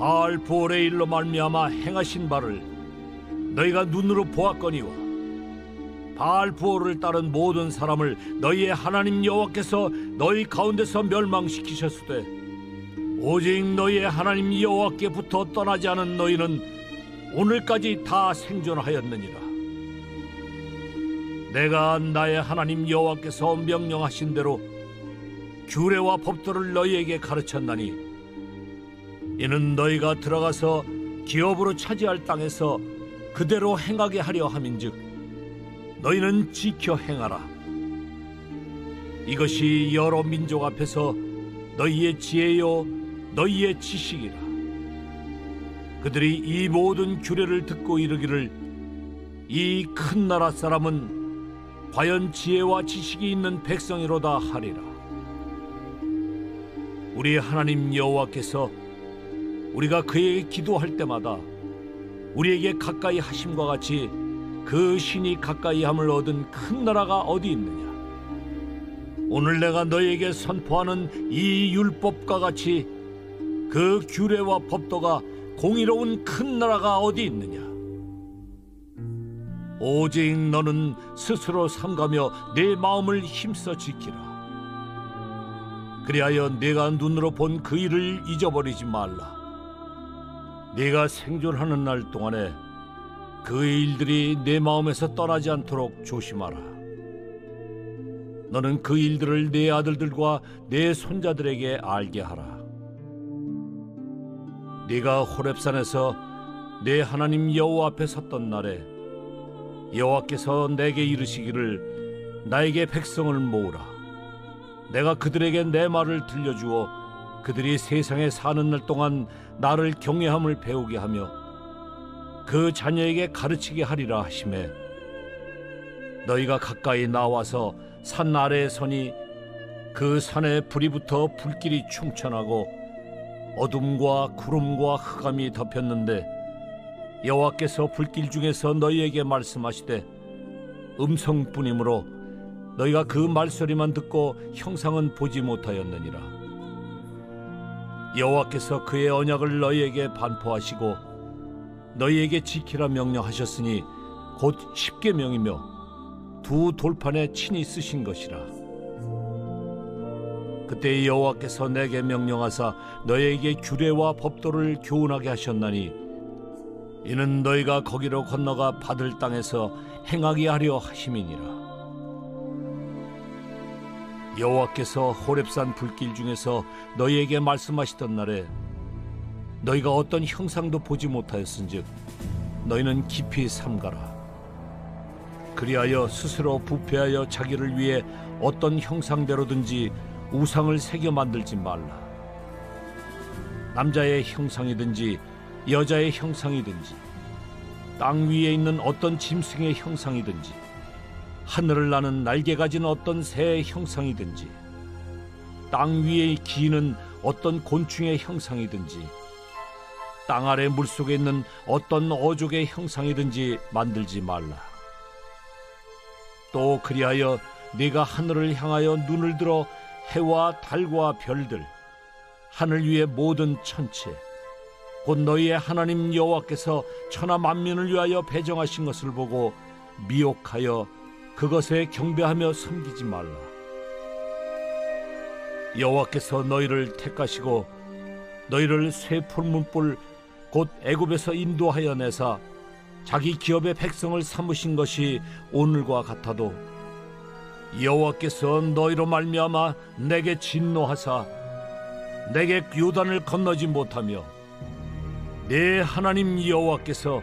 바알 부올의 일로 말미암아 행하신 바를 너희가 눈으로 보았거니와 바알 부올을 따른 모든 사람을 너희의 하나님 여호와께서 너희 가운데서 멸망시키셨으되 오직 너희의 하나님 여호와께부터 떠나지 않은 너희는 오늘까지 다 생존하였느니라. 내가 나의 하나님 여호와께서 명령하신 대로 규례와 법도를 너희에게 가르쳤나니 이는 너희가 들어가서 기업으로 차지할 땅에서 그대로 행하게 하려 함인즉 너희는 지켜 행하라. 이것이 여러 민족 앞에서 너희의 지혜요 너희의 지식이라. 그들이 이 모든 규례를 듣고 이르기를 이 큰 나라 사람은 과연 지혜와 지식이 있는 백성이로다 하리라. 우리 하나님 여호와께서 우리가 그에게 기도할 때마다 우리에게 가까이 하심과 같이 그 신이 가까이 함을 얻은 큰 나라가 어디 있느냐? 오늘 내가 너희에게 선포하는 이 율법과 같이 그 규례와 법도가 공의로운 큰 나라가 어디 있느냐? 오직 너는 스스로 삼가며 내 마음을 힘써 지키라. 그리하여 내가 눈으로 본 그 일을 잊어버리지 말라 네가 생존하는 날 동안에 그 일들이 내 마음에서 떠나지 않도록 조심하라. 너는 그 일들을 내 아들들과 내 손자들에게 알게 하라. 네가 호렙산에서 내 하나님 여호와 앞에 섰던 날에 여호와께서 내게 이르시기를 나에게 백성을 모으라. 내가 그들에게 내 말을 들려주어 그들이 세상에 사는 날 동안 나를 경외함을 배우게 하며 그 자녀에게 가르치게 하리라 하심에 너희가 가까이 나와서 산 아래에 서니 그 산에 불이 붙어 불길이 충천하고 어둠과 구름과 흑암이 덮였는데 여호와께서 불길 중에서 너희에게 말씀하시되 음성뿐이므로 너희가 그 말소리만 듣고 형상은 보지 못하였느니라 여호와께서 그의 언약을 너희에게 반포하시고 너희에게 지키라 명령하셨으니 곧 십계명이며 두 돌판에 친히 쓰신 것이라. 그때 여호와께서 내게 명령하사 너희에게 규례와 법도를 교훈하게 하셨나니 이는 너희가 거기로 건너가 받을 땅에서 행하게 하려 하심이니라 여호와께서 호렙산 불길 중에서 너희에게 말씀하시던 날에 너희가 어떤 형상도 보지 못하였은즉 너희는 깊이 삼가라. 그리하여 스스로 부패하여 자기를 위해 어떤 형상대로든지 우상을 새겨 만들지 말라. 남자의 형상이든지 여자의 형상이든지 땅 위에 있는 어떤 짐승의 형상이든지 하늘을 나는 날개 가진 어떤 새의 형상이든지 땅 위에 기는 어떤 곤충의 형상이든지 땅 아래 물속에 있는 어떤 어족의 형상이든지 만들지 말라. 또 그리하여 네가 하늘을 향하여 눈을 들어 해와 달과 별들 하늘 위의 모든 천체 곧 너희의 하나님 여호와께서 천하 만민을 위하여 배정하신 것을 보고 미혹하여 그것에 경배하며 섬기지 말라. 여호와께서 너희를 택하시고 너희를 쇠 풀문불 곧 애굽에서 인도하여 내사 자기 기업의 백성을 삼으신 것이 오늘과 같아도 여호와께서 너희로 말미암아 내게 진노하사 내게 요단을 건너지 못하며 내 하나님 여호와께서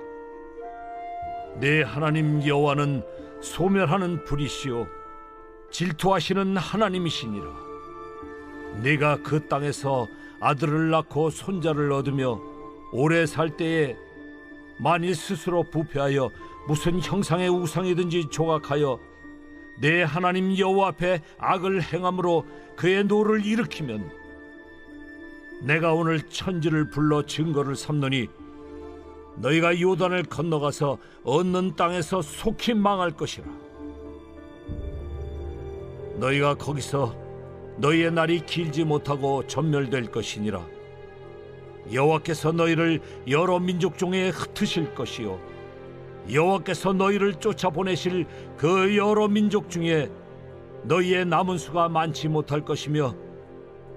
내 하나님 여호와는 소멸하는 불이시요 질투하시는 하나님이시니라. 내가 그 땅에서 아들을 낳고 손자를 얻으며 오래 살 때에 만일 스스로 부패하여 무슨 형상의 우상이든지 조각하여 내 하나님 여호와 앞에 악을 행함으로 그의 노를 일으키면 내가 오늘 천지를 불러 증거를 삼노니 너희가 요단을 건너가서 얻는 땅에서 속히 망할 것이라. 너희가 거기서 너희의 날이 길지 못하고 전멸될 것이니라. 여호와께서 너희를 여러 민족 중에 흩으실 것이요. 여호와께서 너희를 쫓아보내실 그 여러 민족 중에 너희의 남은 수가 많지 못할 것이며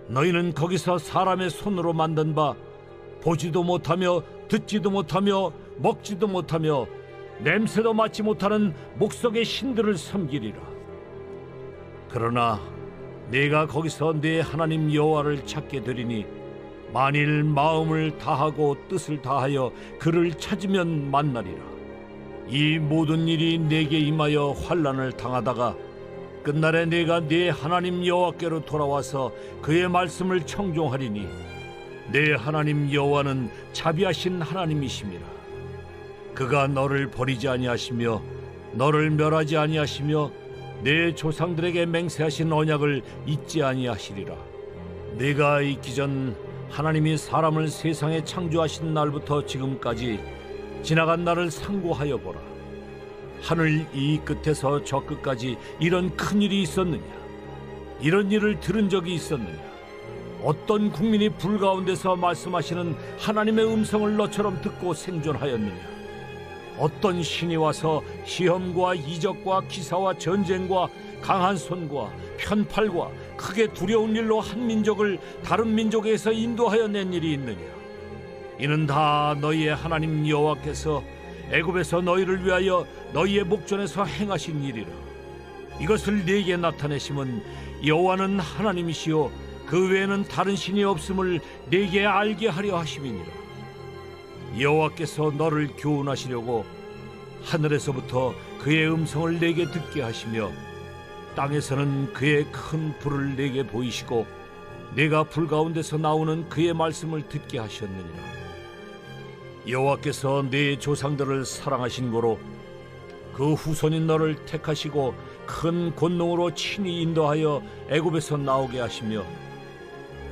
너희는 거기서 사람의 손으로 만든 바 보지도 못하며 듣지도 못하며 먹지도 못하며 냄새도 맡지 못하는 목석의 신들을 섬기리라. 그러나 내가 거기서 내 하나님 여호와를 찾게 되리니 만일 마음을 다하고 뜻을 다하여 그를 찾으면 만나리라. 이 모든 일이 내게 임하여 환란을 당하다가 끝날에 내가 네 하나님 여호와께로 돌아와서 그의 말씀을 청종하리니 내 하나님 여호와는 자비하신 하나님이심이라 그가 너를 버리지 아니하시며 너를 멸하지 아니하시며 내 조상들에게 맹세하신 언약을 잊지 아니하시리라 내가 있기 전 하나님이 사람을 세상에 창조하신 날부터 지금까지 지나간 날을 상고하여 보라 하늘 이 끝에서 저 끝까지 이런 큰 일이 있었느냐? 이런 일을 들은 적이 있었느냐? 어떤 국민이 불 가운데서 말씀하시는 하나님의 음성을 너처럼 듣고 생존하였느냐? 어떤 신이 와서 시험과 이적과 기사와 전쟁과 강한 손과 편팔과 크게 두려운 일로 한 민족을 다른 민족에서 인도하여 낸 일이 있느냐? 이는 다 너희의 하나님 여호와께서 애굽에서 너희를 위하여 너희의 목전에서 행하신 일이라. 이것을 네게 나타내심은 여호와는 하나님이시요 그 외에는 다른 신이 없음을 네게 알게 하려 하심이니라. 여호와께서 너를 교훈하시려고 하늘에서부터 그의 음성을 내게 듣게 하시며 땅에서는 그의 큰 불을 내게 보이시고 내가 불 가운데서 나오는 그의 말씀을 듣게 하셨느니라. 여호와께서 네 조상들을 사랑하신 고로 그 후손인 너를 택하시고 큰 권능으로 친히 인도하여 애굽에서 나오게 하시며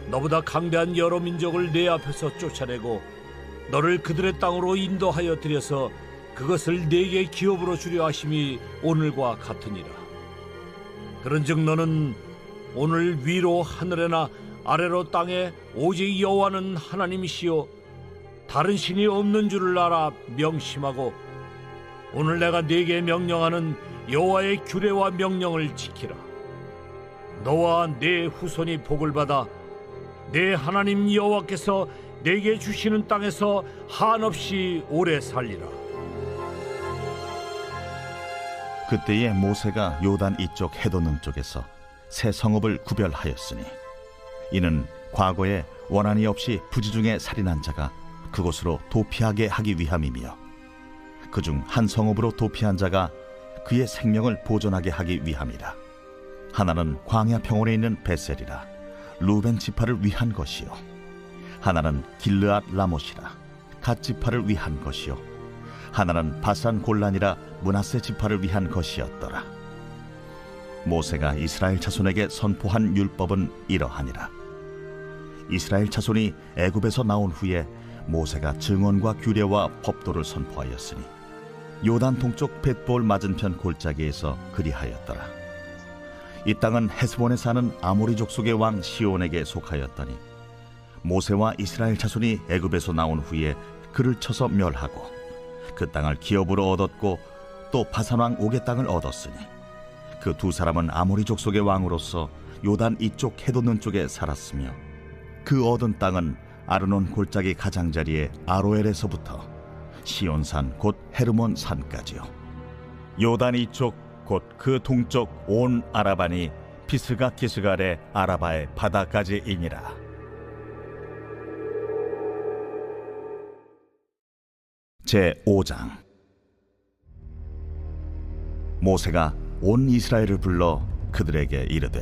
너보다 강대한 여러 민족을 내 앞에서 쫓아내고 너를 그들의 땅으로 인도하여 들여서 그것을 네게 기업으로 주려 하심이 오늘과 같으니라 그런즉 너는 오늘 위로 하늘에나 아래로 땅에 오직 여호와는 하나님이시요 다른 신이 없는 줄을 알아 명심하고 오늘 내가 네게 명령하는 여호와의 규례와 명령을 지키라. 너와 네 후손이 복을 받아 내 하나님 여호와께서 내게 주시는 땅에서 한없이 오래 살리라. 그때에 모세가 요단 이쪽 해도 남쪽에서 새 성읍을 구별하였으니 이는 과거에 원한이 없이 부지 중에 살인한 자가 그곳으로 도피하게 하기 위함이며 그중 한 성읍으로 도피한 자가 그의 생명을 보존하게 하기 위함이라 하나는 광야 평원에 있는 베셀이라 루벤 지파를 위한 것이요. 하나는 길르앗 라못이라 갓 지파를 위한 것이요. 하나는 바산 골란이라 문하세 지파를 위한 것이었더라. 모세가 이스라엘 자손에게 선포한 율법은 이러하니라. 이스라엘 자손이 애굽에서 나온 후에 모세가 증언과 규례와 법도를 선포하였으니 요단 동쪽 벳볼 맞은편 골짜기에서 그리하였더라. 이 땅은 헤스본에 사는 아모리 족속의 왕 시온에게 속하였더니 모세와 이스라엘 자손이 애굽에서 나온 후에 그를 쳐서 멸하고 그 땅을 기업으로 얻었고 또 바산 왕 옥의 땅을 얻었으니 그 두 사람은 아모리 족속의 왕으로서 요단 이쪽 해돋는 쪽에 살았으며 그 얻은 땅은 아르논 골짜기 가장자리의 아로엘에서부터 시온산 곧 헤르몬 산까지요. 요단 이쪽 곧 그 동쪽 온 아라반이 피스가 기스갈의 아라바의 바다까지이니라. 제 5장 모세가 온 이스라엘을 불러 그들에게 이르되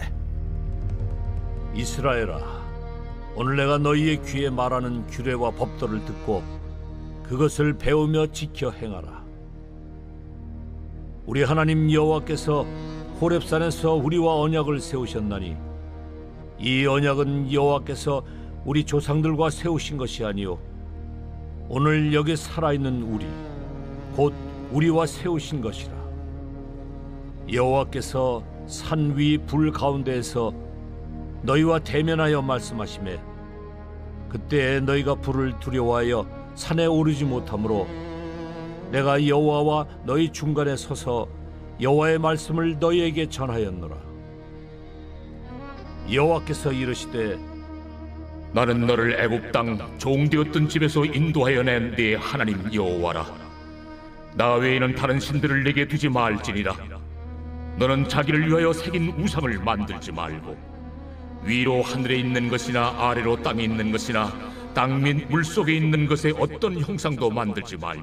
이스라엘아 오늘 내가 너희의 귀에 말하는 규례와 법도를 듣고 그것을 배우며 지켜 행하라 우리 하나님 여호와께서 호렙산에서 우리와 언약을 세우셨나니 이 언약은 여호와께서 우리 조상들과 세우신 것이 아니요 오늘 여기 살아 있는 우리 곧 우리와 세우신 것이라. 여호와께서 산 위 불 가운데에서 너희와 대면하여 말씀하시매 그때 너희가 불을 두려워하여 산에 오르지 못하므로 내가 여호와와 너희 중간에 서서 여호와의 말씀을 너희에게 전하였노라 여호와께서 이르시되 나는 너를 애굽 땅 종되었던 집에서 인도하여 낸 네 하나님 여호와라. 나 외에는 다른 신들을 내게 두지 말지니라. 너는 자기를 위하여 새긴 우상을 만들지 말고 위로 하늘에 있는 것이나 아래로 땅에 있는 것이나 땅 및 물 속에 있는 것의 어떤 형상도 만들지 말며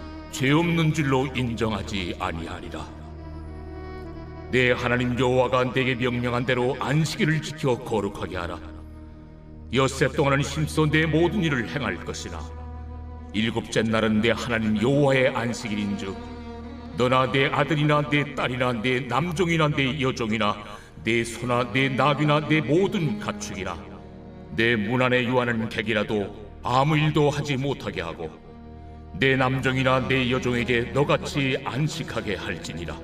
죄 없는 줄로 인정하지 아니하리라 내 하나님 여호와가 내게 명령한 대로 안식일을 지켜 거룩하게 하라. 엿새 동안은 힘써 내 모든 일을 행할 것이나 일곱째 날은 내 하나님 여호와의 안식일인즉 너나 내 아들이나 내 딸이나 내 남종이나 내 여종이나 내 소나 내 나귀나 내 모든 가축이나 내 문 안에 유하는 객이라도 아무 일도 하지 못하게 하고 내 남종이나 내 여종에게 너같이 안식하게 할지니라.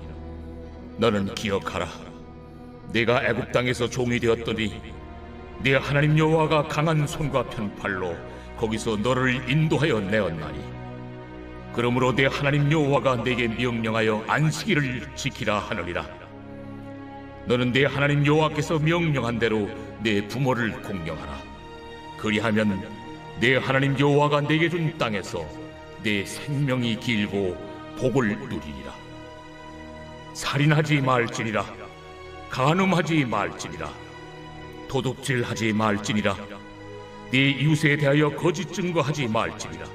너는 기억하라. 네가 애굽 땅에서 종이 되었더니 네 하나님 여호와가 강한 손과 편팔로 거기서 너를 인도하여 내었나니. 그러므로 네 하나님 여호와가 네게 명령하여 안식일을 지키라 하느니라. 너는 네 하나님 여호와께서 명령한 대로 네 부모를 공경하라. 그리하면 네 하나님 여호와가 네게 준 땅에서 네 생명이 길고 복을 누리리라. 살인하지 말지니라. 간음하지 말지니라. 도둑질하지 말지니라. 네 이웃에 대하여 거짓 증거하지 말지니라.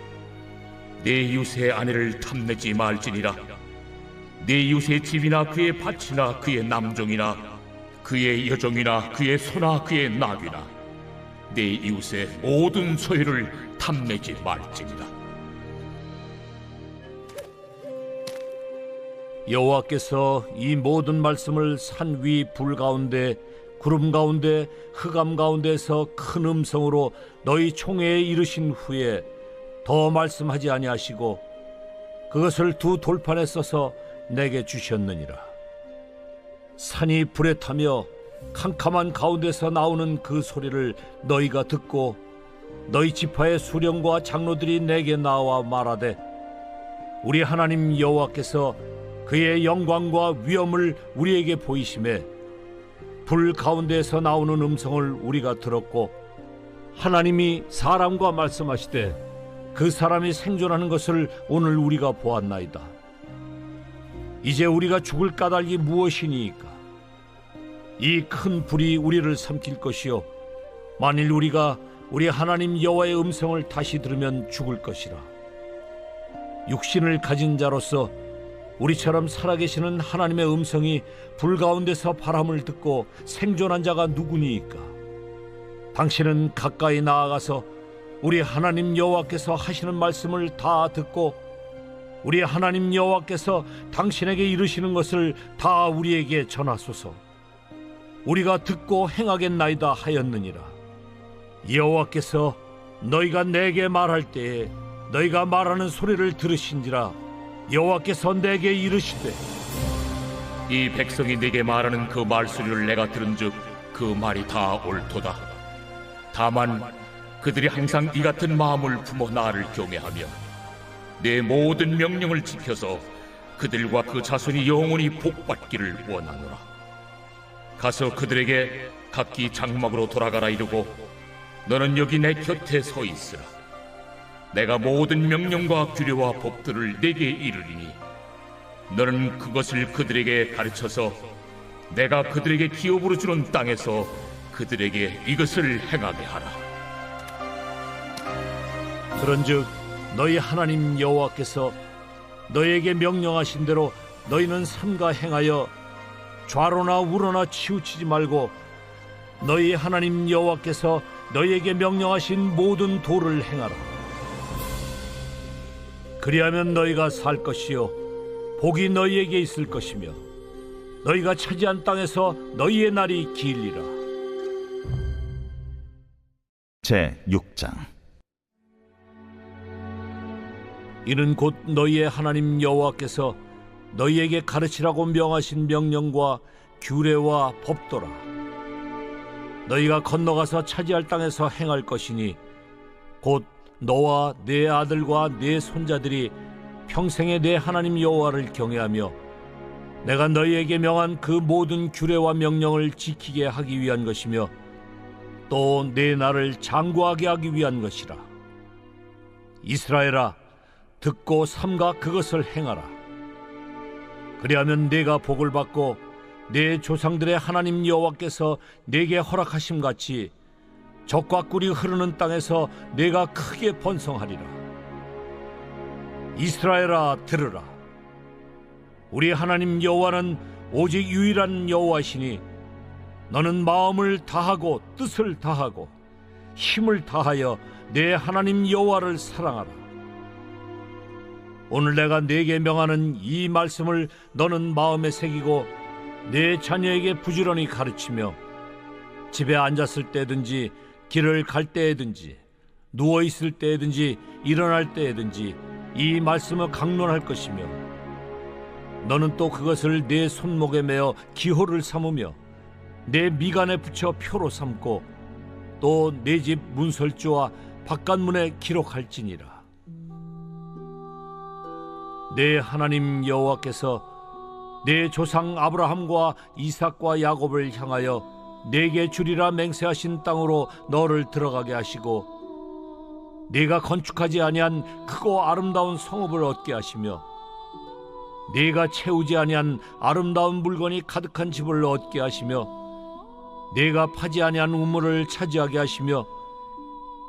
네 이웃의 아내를 탐내지 말지니라. 네 이웃의 집이나 그의 밭이나 그의 남종이나 그의 여종이나 그의 소나 그의 나귀나 네 이웃의 모든 소유를 탐내지 말지니라 여호와께서 이 모든 말씀을 산 위 불 가운데 구름 가운데 흑암 가운데서 큰 음성으로 너희 총회에 이르신 후에 더 말씀하지 아니하시고 그것을 두 돌판에 써서 내게 주셨느니라. 산이 불에 타며 캄캄한 가운데서 나오는 그 소리를 너희가 듣고 너희 지파의 수령과 장로들이 내게 나와 말하되 우리 하나님 여호와께서 그의 영광과 위엄을 우리에게 보이심에 불 가운데서 나오는 음성을 우리가 들었고 하나님이 사람과 말씀하시되 그 사람이 생존하는 것을 오늘 우리가 보았나이다. 이제 우리가 죽을 까닭이 무엇이니까? 이 큰 불이 우리를 삼킬 것이요 만일 우리가 우리 하나님 여호와의 음성을 다시 들으면 죽을 것이라. 육신을 가진 자로서 우리처럼 살아계시는 하나님의 음성이 불 가운데서 바람을 듣고 생존한 자가 누구니이까? 당신은 가까이 나아가서 우리 하나님 여호와께서 하시는 말씀을 다 듣고 우리 하나님 여호와께서 당신에게 이르시는 것을 다 우리에게 전하소서. 우리가 듣고 행하겠나이다 하였느니라. 여호와께서 너희가 내게 말할 때에 너희가 말하는 소리를 들으신지라 여호와께서 내게 이르시되 이 백성이 내게 말하는 그 말소리를 내가 들은즉 그 말이 다 옳도다. 다만 그들이 항상 이 같은 마음을 품어 나를 경외하며 내 모든 명령을 지켜서 그들과 그 자손이 영원히 복받기를 원하노라. 가서 그들에게 각기 장막으로 돌아가라 이르고 너는 여기 내 곁에 서 있으라. 내가 모든 명령과 규례와 법들을 내게 이르리니 너는 그것을 그들에게 가르쳐서 내가 그들에게 기업으로 주는 땅에서 그들에게 이것을 행하게 하라. 그런즉 너희 하나님 여호와께서 너희에게 명령하신 대로 너희는 삼가 행하여 좌로나 우로나 치우치지 말고 너희 하나님 여호와께서 너희에게 명령하신 모든 도를 행하라. 그리하면 너희가 살 것이요 복이 너희에게 있을 것이며 너희가 차지한 땅에서 너희의 날이 길리라. 제 6장 이는 곧 너희의 하나님 여호와께서 너희에게 가르치라고 명하신 명령과 규례와 법도라. 너희가 건너가서 차지할 땅에서 행할 것이니 곧 너와 네 아들과 네 손자들이 평생에 내 하나님 여호와를 경외하며 내가 너희에게 명한 그 모든 규례와 명령을 지키게 하기 위한 것이며 또 내 나를 장구하게 하기 위한 것이라. 이스라엘아 듣고 삼가 그것을 행하라. 그리하면 내가 복을 받고 내 조상들의 하나님 여호와께서 내게 허락하심 같이 적과 꿀이 흐르는 땅에서 내가 크게 번성하리라. 이스라엘아 들으라. 우리 하나님 여호와는 오직 유일한 여호와시니 너는 마음을 다하고 뜻을 다하고 힘을 다하여 내 하나님 여호와를 사랑하라. 오늘 내가 네게 명하는 이 말씀을 너는 마음에 새기고 내 자녀에게 부지런히 가르치며 집에 앉았을 때든지 길을 갈 때에든지 누워 있을 때에든지 일어날 때에든지 이 말씀을 강론할 것이며 너는 또 그것을 내 손목에 매어 기호를 삼으며 내 미간에 붙여 표로 삼고 또 내 집 문설주와 바깥문에 기록할지니라. 내 하나님 여호와께서 내 조상 아브라함과 이삭과 야곱을 향하여 내게 주리라 맹세하신 땅으로 너를 들어가게 하시고 네가 건축하지 아니한 크고 아름다운 성읍을 얻게 하시며 네가 채우지 아니한 아름다운 물건이 가득한 집을 얻게 하시며 네가 파지 아니한 우물을 차지하게 하시며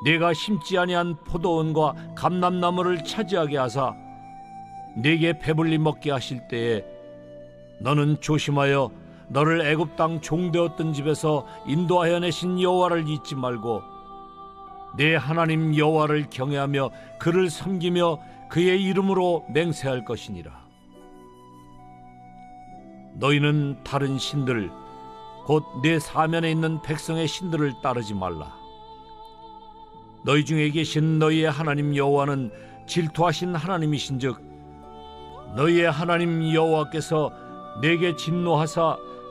네가 심지 아니한 포도원과 감람나무를 차지하게 하사 네게 배불리 먹게 하실 때에 너는 조심하여 너를 애굽 땅 종되었던 집에서 인도하여 내신 여호와를 잊지 말고 내 하나님 여호와를 경외하며 그를 섬기며 그의 이름으로 맹세할 것이니라. 너희는 다른 신들 곧 내 사면에 있는 백성의 신들을 따르지 말라. 너희 중에 계신 너희의 하나님 여호와는 질투하신 하나님이신즉 너희의 하나님 여호와께서 내게 진노하사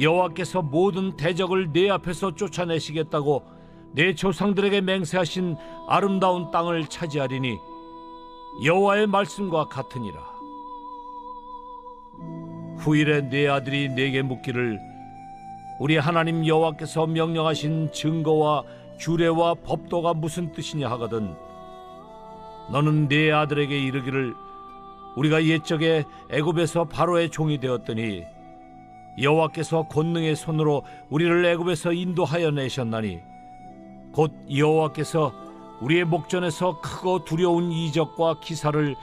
여호와께서 모든 대적을 내 앞에서 쫓아내시겠다고 내 조상들에게 맹세하신 아름다운 땅을 차지하리니 여호와의 말씀과 같으니라. 후일에 내 아들이 내게 묻기를 우리 하나님 여호와께서 명령하신 증거와 규례와 법도가 무슨 뜻이냐 하거든 너는 내 아들에게 이르기를 우리가 옛적에 애굽에서 바로의 종이 되었더니 여호와께서 권능의 손으로 우리를 애굽에서 인도하여 내셨나니 곧 여호와께서 우리의 목전에서 크고 두려운 이적과 기사를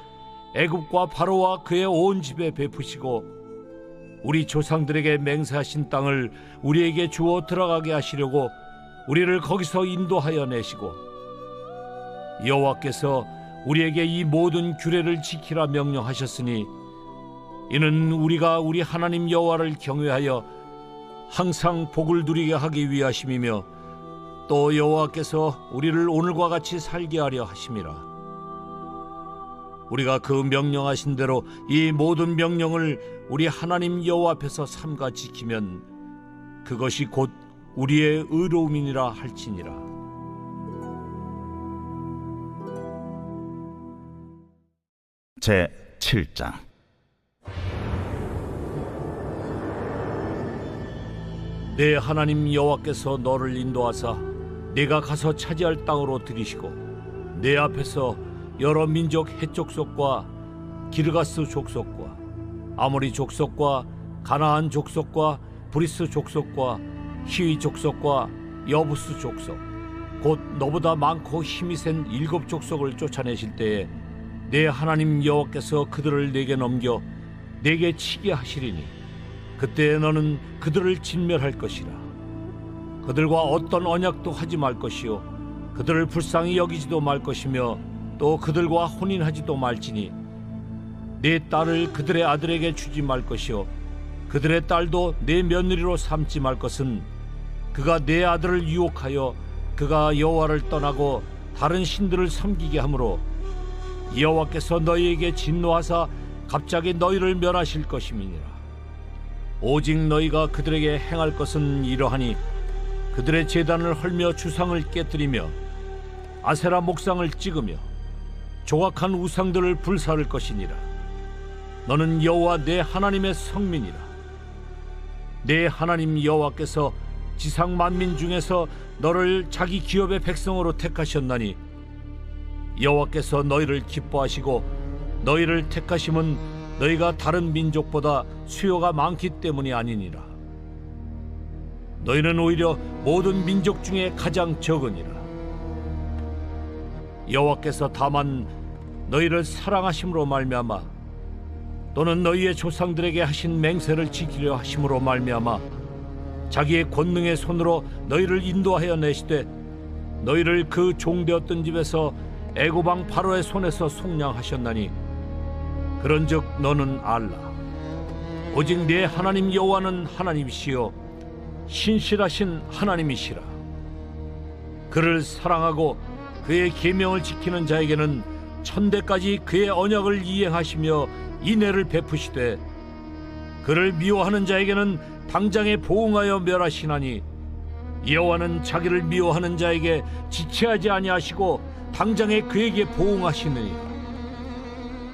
애굽과 바로와 그의 온 집에 베푸시고 우리 조상들에게 맹세하신 땅을 우리에게 주어 들어가게 하시려고 우리를 거기서 인도하여 내시고 여호와께서 우리에게 이 모든 규례를 지키라 명령하셨으니 이는 우리가 우리 하나님 여호와를 경외하여 항상 복을 누리게 하기 위하심이며 또 여호와께서 우리를 오늘과 같이 살게 하려 하심이라. 우리가 그 명령하신 대로 이 모든 명령을 우리 하나님 여호와 앞에서 삼가 지키면 그것이 곧 우리의 의로움이니라 할지니라. 제 7장 내 하나님 여호와께서 너를 인도하사 내가 가서 차지할 땅으로 들이시고 내 앞에서 여러 민족 해족 속과 기르가스 족속과 아모리 족속과 가나안 족속과 브리스 족속과 히위 족속과 여부스 족속 곧 너보다 많고 힘이 센 일곱 족속을 쫓아내실 때에 내 하나님 여호와께서 그들을 내게 넘겨 내게 치게 하시리니 그때 너는 그들을 진멸할 것이라. 그들과 어떤 언약도 하지 말 것이요. 그들을 불쌍히 여기지도 말 것이며 또 그들과 혼인하지도 말지니 내 딸을 그들의 아들에게 주지 말 것이요. 그들의 딸도 내 며느리로 삼지 말 것은 그가 내 아들을 유혹하여 그가 여호와를 떠나고 다른 신들을 섬기게 하므로 여호와께서 너희에게 진노하사 갑자기 너희를 멸하실 것임이니라. 오직 너희가 그들에게 행할 것은 이러하니 그들의 제단을 헐며 주상을 깨뜨리며 아세라 목상을 찍으며 조각한 우상들을 불사를 것이니라. 너는 여호와 내 하나님의 성민이라. 내 하나님 여호와께서 지상 만민 중에서 너를 자기 기업의 백성으로 택하셨나니 여호와께서 너희를 기뻐하시고 너희를 택하심은 너희가 다른 민족보다 수요가 많기 때문이 아니니라. 너희는 오히려 모든 민족 중에 가장 적으니라. 여호와께서 다만 너희를 사랑하심으로 말미암아 또는 너희의 조상들에게 하신 맹세를 지키려 하심으로 말미암아 자기의 권능의 손으로 너희를 인도하여 내시되 너희를 그 종되었던 집에서 애고방 바로의 손에서 속량하셨나니 그런즉 너는 알라. 오직 내 하나님 여호와는 하나님이시요 신실하신 하나님이시라. 그를 사랑하고 그의 계명을 지키는 자에게는 천대까지 그의 언약을 이행하시며 인애를 베푸시되 그를 미워하는 자에게는 당장에 보응하여 멸하시나니 여호와는 자기를 미워하는 자에게 지체하지 아니하시고 당장에 그에게 보응하시느니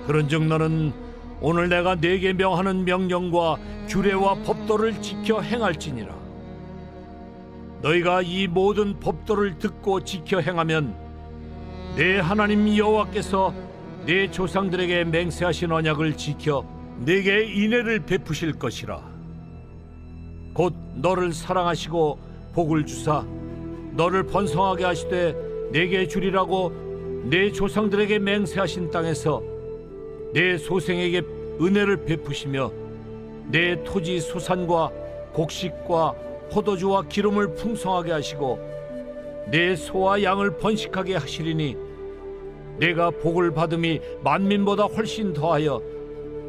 그런즉 너는 오늘 내가 네게 명하는 명령과 규례와 법도를 지켜 행할지니라. 너희가 이 모든 법도를 듣고 지켜 행하면 내 하나님 여호와께서 내 조상들에게 맹세하신 언약을 지켜 내게 인애를 베푸실 것이라. 곧 너를 사랑하시고 복을 주사 너를 번성하게 하시되 내게 주리라고 내 조상들에게 맹세하신 땅에서 내 소생에게 은혜를 베푸시며 내 토지 소산과 곡식과 포도주와 기름을 풍성하게 하시고 내 소와 양을 번식하게 하시리니 내가 복을 받음이 만민보다 훨씬 더하여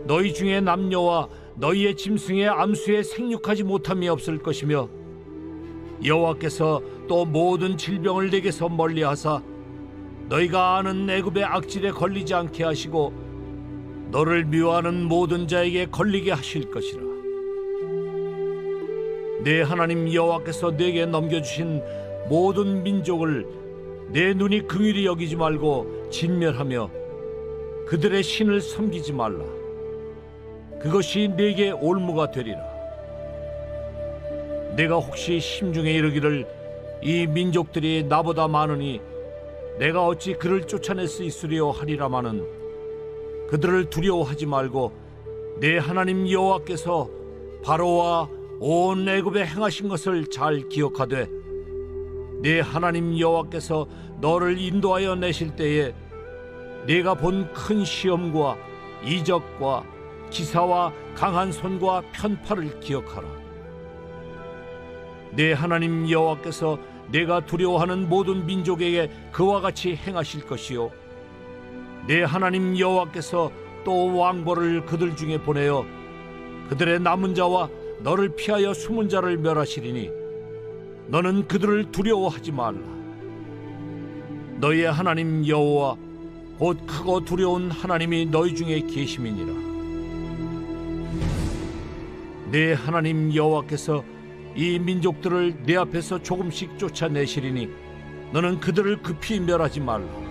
너희 중에 남녀와 너희의 짐승의 암수에 생육하지 못함이 없을 것이며 여호와께서 또 모든 질병을 내게서 멀리하사 너희가 아는 애굽의 악질에 걸리지 않게 하시고 너를 미워하는 모든 자에게 걸리게 하실 것이라. 내 하나님 여호와께서 내게 넘겨주신 모든 민족을 내 눈이 긍휼히 여기지 말고 진멸하며 그들의 신을 섬기지 말라. 그것이 내게 올무가 되리라. 내가 혹시 심중에 이르기를 이 민족들이 나보다 많으니 내가 어찌 그를 쫓아낼 수 있으리요 하리라마는 그들을 두려워하지 말고 내 하나님 여호와께서 바로와 온 애굽에 행하신 것을 잘 기억하되 내 하나님 여호와께서 너를 인도하여 내실 때에 내가 본 큰 시험과 이적과 기사와 강한 손과 편팔을 기억하라. 내 하나님 여호와께서 내가 두려워하는 모든 민족에게 그와 같이 행하실 것이요 내 하나님 여호와께서 또 왕벌을 그들 중에 보내어 그들의 남은 자와 너를 피하여 숨은 자를 멸하시리니 너는 그들을 두려워하지 말라. 너희의 하나님 여호와 곧 크고 두려운 하나님이 너희 중에 계심이니라. 내 하나님 여호와께서 이 민족들을 내 앞에서 조금씩 쫓아내시리니 너는 그들을 급히 멸하지 말라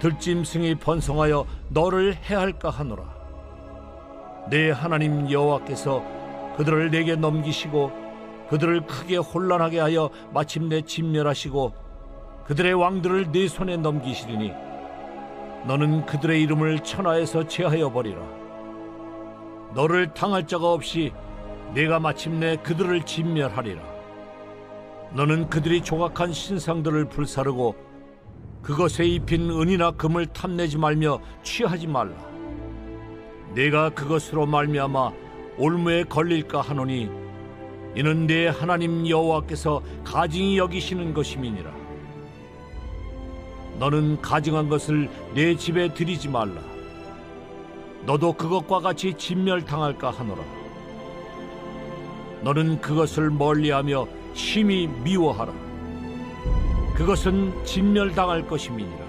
들짐승이 번성하여 너를 해할까 하노라. 내 하나님 여호와께서 그들을 내게 넘기시고 그들을 크게 혼란하게 하여 마침내 진멸하시고 그들의 왕들을 내 손에 넘기시리니 너는 그들의 이름을 천하에서 제하여 버리라. 너를 당할 자가 없이 내가 마침내 그들을 진멸하리라. 너는 그들이 조각한 신상들을 불사르고 그것에 입힌 은이나 금을 탐내지 말며 취하지 말라. 내가 그것으로 말미암아 올무에 걸릴까 하노니 이는 내 하나님 여호와께서 가증히 여기시는 것임이니라. 너는 가증한 것을 내 집에 들이지 말라. 너도 그것과 같이 진멸당할까 하노라. 너는 그것을 멀리하며 심히 미워하라 그것은 진멸당할 것임이니